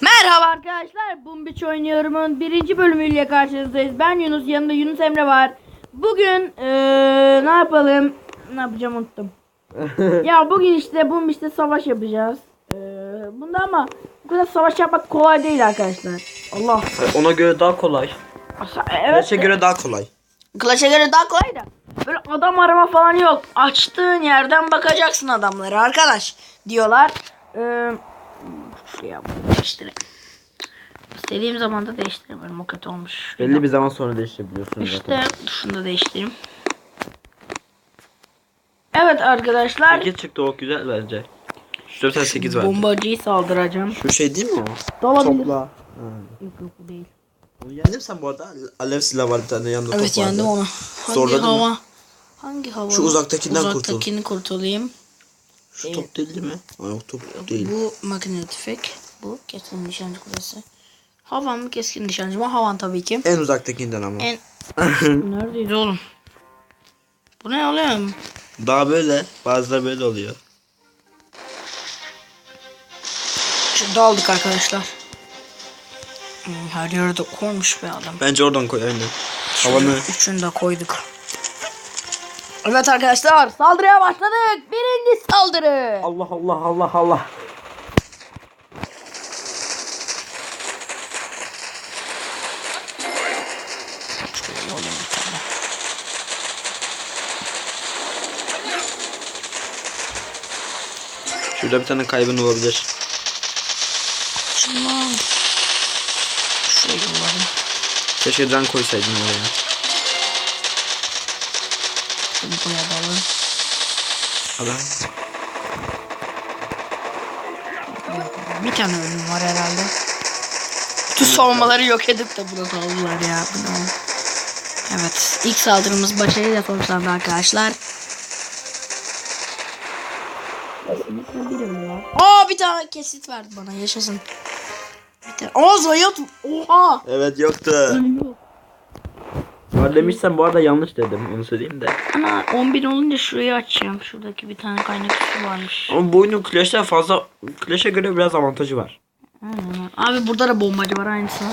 Merhaba arkadaşlar. Bumbiç oynuyorum'un birinci bölümüyle karşınızdayız. Ben Yunus, yanımda Yunus Emre var. Bugün eee, ne yapalım? Ne yapacağım unuttum. ya bugün işte Bumbiç'te savaş yapacağız. Eee bunda ama bu kadar savaş yapmak kolay değil arkadaşlar. Allah. Ona göre daha kolay. Evet. Clash'e göre daha kolay. Clash'e göre daha kolay da. Böyle adam arama falan yok. Açtığın yerden bakacaksın adamlara arkadaş diyorlar. Ee, şuraya bunu değiştirelim. İstediğim zaman da değiştirebilirim. O kötü olmuş. Belli bir zaman sonra değiştirebiliyorsun İşte zaten. şunu da değiştireyim. Evet arkadaşlar. 8 çıktı o güzel bence. Şu 4 8 var. Bombacıyı saldıracağım. Şu şey değil mi o? Da olabilir. Topla. Yok yok bu değil. Onu yendin sen bu arada. Alev silah var bir tane yanında Evet top vardı. yendim onu. Hangi Zorladın mı? hava? Hangi hava? Şu uzaktakinden kurtul. Uzaktakini kurtulayım. Şu top değil mi? Aa, yok top değil. Bu makine tüfek. Bu keskin nişancı kulesi. Havan mı keskin nişancı mı? Havan tabii ki. En uzaktakinden ama. En... Neredeyiz oğlum? Bu ne oğlum? Daha böyle. Bazıları böyle oluyor. Şimdi aldık arkadaşlar. Hmm, Her yere de koymuş be adam. Bence oradan koy aynen. Havanı. Üçünü de koyduk. Evet arkadaşlar saldırıya başladık. Birinci saldırı. Allah Allah Allah Allah. Şurada bir tane kaybın olabilir. Şöyle alalım. Keşke can koysaydın oraya. Alalım. Allah. Bir tane ölüm var herhalde. Bütün savunmaları yok edip de burada aldılar ya. Bu ne? Evet. ilk saldırımız başarıyla sonuçlandı arkadaşlar. Aa bir tane kesit verdi bana yaşasın. Bir tane. Aa zayıf. Oha. Evet yoktu. Ölü yok. Var demişsen bu arada yanlış dedim onu söyleyeyim de. Ana 11 olunca şurayı açacağım. Şuradaki bir tane kaynak su varmış. Ama bu oyunun Clash'ten fazla Clash'e göre biraz avantajı var. Aynen. Abi burada da bombacı var aynısı.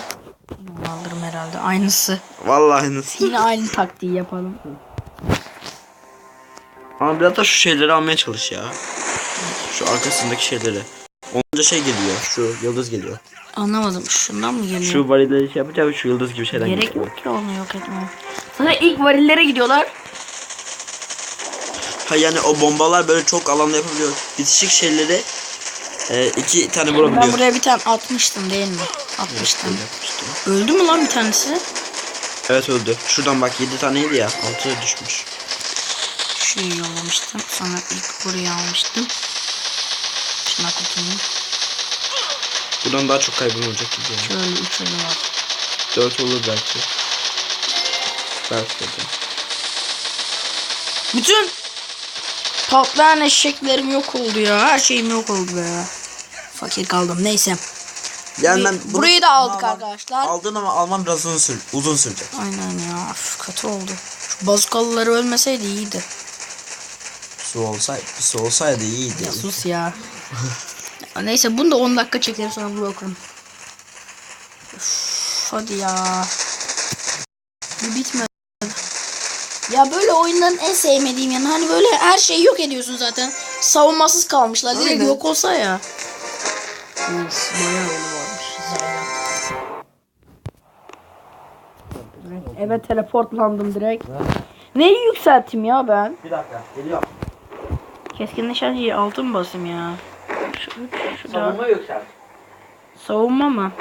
Alırım herhalde. Aynısı. Vallahi nasıl. Yine aynı taktiği yapalım. Ama biraz da şu şeyleri almaya çalış ya. Şu arkasındaki şeyleri. Onca şey geliyor. Şu yıldız geliyor. Anlamadım. Şundan mı geliyor? Şu varilleri şey yapacağım şu yıldız gibi şeyler Gerek geliyor. yok ki onu yok etmeye. Sana ilk varillere gidiyorlar. Ha yani o bombalar böyle çok alanda yapabiliyor. Bitişik şeyleri e, iki tane Ben vurabiliyor. buraya bir tane atmıştım değil mi? Atmıştım. Öyle yapmıştım. Öldü mü lan bir tanesi? Evet öldü. Şuradan bak 7 taneydi ya. 6 düşmüş. Şuraya yollamıştım. Sonra ilk buraya almıştım. Şuna kurtulayım. Buradan daha çok kaybım olacak gibi yani. Şöyle üç ölü var. 4 olur belki. Belki de. Bütün patlayan eşeklerim yok oldu ya. Her şeyim yok oldu be. Fakir kaldım. Neyse. Yani ben Burayı- bunu- burayı da aldık almam- arkadaşlar. Aldın ama alman biraz uzun, sür uzun sürecek. Aynen ya. Üf, kötü oldu. Şu bazukalıları ölmeseydi iyiydi. Su olsaydı, su olsaydı iyiydi. Ya sus ya. Neyse bunu da 10 dakika çekerim sonra bırakırım. Üf, hadi ya. Bir bitmedi. Ya böyle oyunların en sevmediğim yanı hani böyle her şeyi yok ediyorsun zaten. Savunmasız kalmışlar. Direkt Aynen. yok olsa ya. Uf, bayağı ölü varmış. Eve teleportlandım direkt. Neyi yükselttim ya ben? Bir dakika, geliyor. Keskin nişancıyı altın basayım ya. Şu üç, şu dört. yükselt. Savunma mı?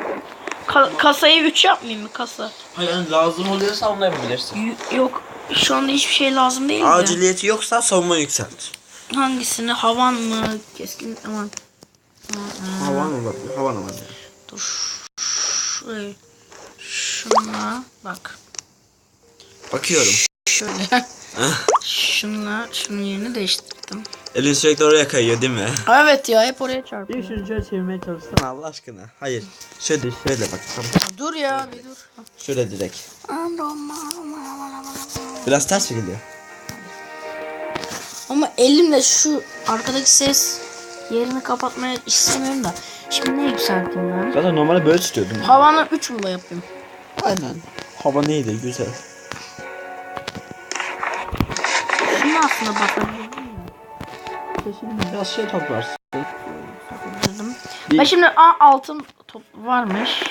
Ka- kasayı 3 yapmayayım mı kasa? Hayır yani lazım oluyorsa onu yapabilirsin. Y- yok şu anda hiçbir şey lazım değil de. Aciliyeti yoksa savunma yükselt. Hangisini? Havan mı? Keskin aman. Havan olabilir, havan olabilir. Dur. Şurayı. Şunla bak. Bakıyorum. Şöyle. Şunla şunun yerini değiştirdim. Elin sürekli oraya kayıyor değil mi? Evet ya hep oraya çarpıyor. şunu şöyle çevirmeye çalışsana Allah aşkına. Hayır. Şöyle, şöyle bak. Tamam. Dur ya bir dur. Şöyle direkt. Biraz ters mi geliyor? Ama elimle şu arkadaki ses Yerini kapatmaya istemiyorum da. Şimdi ne yükselteyim ben? Zaten normalde böyle tutuyordum. Havanı 3 mu da yapayım? Aynen. Hava neydi güzel. Aslında basabilirim. Biraz şey toplarsın. Ben şimdi a, altın top varmış.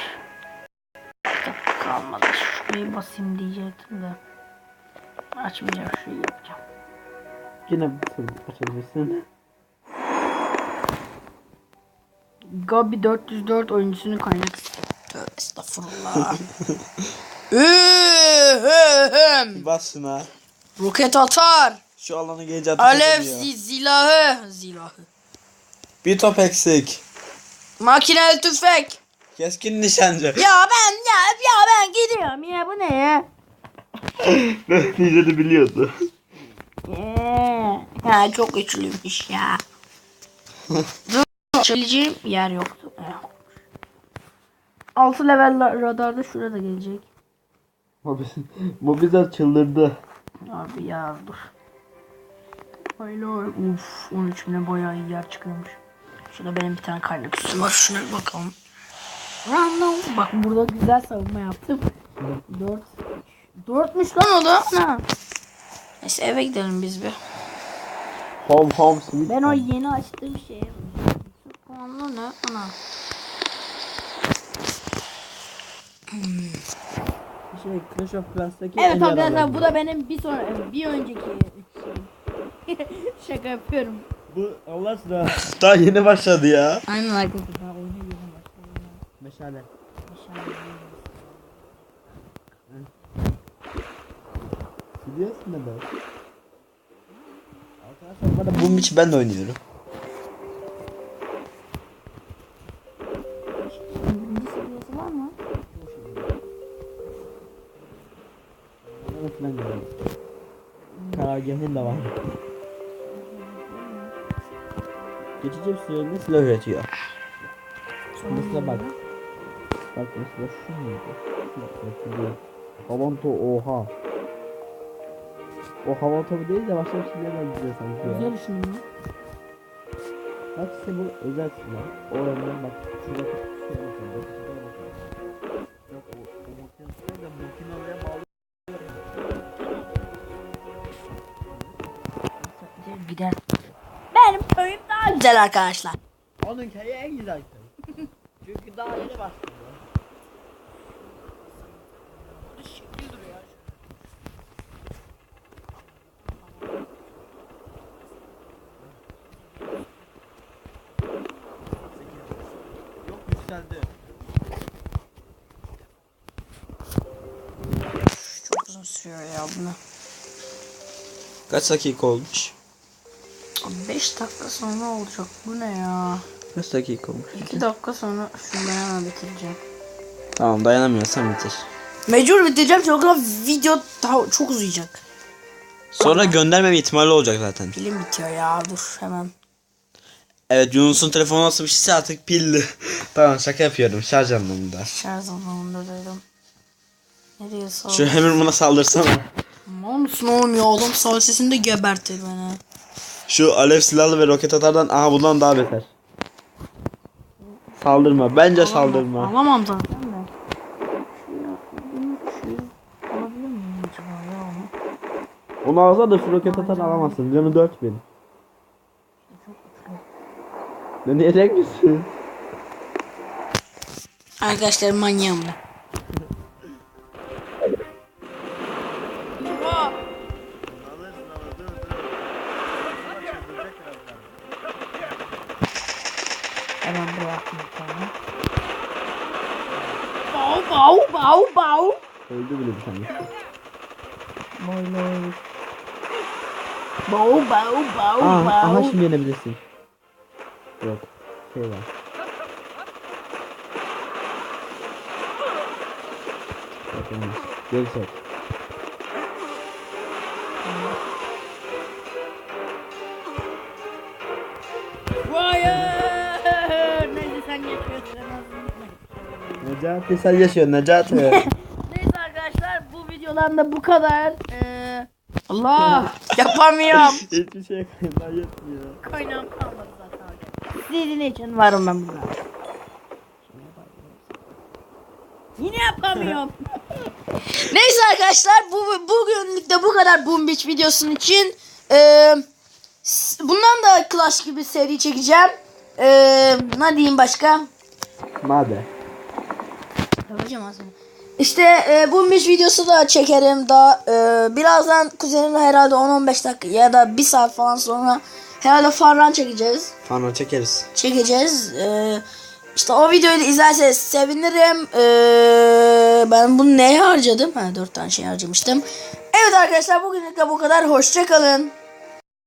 Bir dakika kalmadı. Şurayı basayım diyecektim de. Açmayacağım şurayı yapacağım. Yine açabilirsin. Gabi 404 oyuncusunu kaynak istiyor. Tövbe estağfurullah. Ühüm. Bas şuna. Roket atar. Şu alanı gelince ateş Alev zi- zilahı. Zilahı. Bir top eksik. Makineli tüfek. Keskin nişancı. Ya ben ya ya ben gidiyorum ya bu ne ya? Diyeceğini biliyordu. Ee, ya çok güçlüymüş ya. Söyleyeceğim yer yoktu. Ya. Altı level la- radarda şurada gelecek. Bu bize çıldırdı. Abi ya dur. Hayır uf 13 bine bayağı iyi yer çıkıyormuş. Şurada benim bir tane kaynak üstüm var. Şuna bir bakalım. Random. Bak burada güzel savunma yaptım. 4 4'müş lan o da. Ha. Neyse eve gidelim biz bir. Home home sweet. Ben o yeni açtığım şeye Puanlı ne? Ana. Şey Clash of Clans'taki Evet arkadaşlar bu da benim bir sonra bir önceki. Şaka yapıyorum. Bu Allah aşkına. Daha yeni başladı ya. Aynen arkadaşlar daha oyuna yeni başladım. Meşale. Biliyorsun ne ben? Arkadaşlar bana bunun için ben de oynuyorum. Birinci seviyesi var mı? Bana falan geliyor. Karargahın da var. Geçici bir süreliğine silah üretiyor. Mesela bak. Bak mesela şu muydu? Havanto oha. O havan topu değil de başka bir şeyler benziyor sanki ya. Güzel işin mi? Bak işte bu özel silah. O önden bak. Şurada bir şey Benim köyüm daha güzel arkadaşlar. Onun köyü en güzel köy. Çünkü daha yeni başladı. Yok yükseldi. Çok uzun sürüyor ya bunu. Kaç dakika olmuş? 5 dakika sonra olacak. Bu ne ya? Kaç dakika olmuş? 2 dakika sonra şunu hemen bitireceğim. Tamam dayanamıyorsan bitir. Mecbur bitireceğim çünkü video daha çok uzayacak. Sonra göndermeme ihtimali olacak zaten. Pilim bitiyor ya dur hemen. Evet Yunus'un telefonu nasıl bir şeyse artık pilli. tamam şaka yapıyorum şarj anlamında. Şarj anlamında dedim. Nereye sağ Şu hemen buna saldırsana. Mal mısın oğlum ya adam sağ sesinde gebertir beni. Şu alev silahlı ve roket atardan aha bundan daha beter. Saldırma. Bence saldırma. Alamam zaten 1300 alabilir miyim acaba ya onu? Onu alsa da şu roket atar alamazsın. Canı 4000. Deneyecek misin? Arkadaşlar manyağım ben. Tane. Boylar. Bau bau bau Aa, aha bau. şimdi yenebilirsin. Yok. Şey var. Olmaz. Geri çek. Necati sen yaşıyorsun Necati. Videodan da bu kadar. Ee, Allah yapamıyorum. Hiçbir şey kaynağı yetmiyor. Kaynağım kalmadı zaten. Sizin için varım ben burada. Yine yapamıyorum. Neyse arkadaşlar bu bugünlük de bu kadar Boom Beach videosunun için. Ee, bundan da Clash gibi seri çekeceğim. Ee, ne diyeyim başka? Madde. Yapacağım aslında. İşte e, bu Beach videosu da çekerim daha. E, birazdan kuzenimle herhalde 10-15 dakika ya da 1 saat falan sonra herhalde Farran çekeceğiz. Falan çekeriz. Çekeceğiz. E, işte o videoyu da izlerseniz sevinirim. E, ben bunu neye harcadım? Ha 4 tane şey harcamıştım. Evet arkadaşlar bugünlük de bu kadar. Hoşçakalın.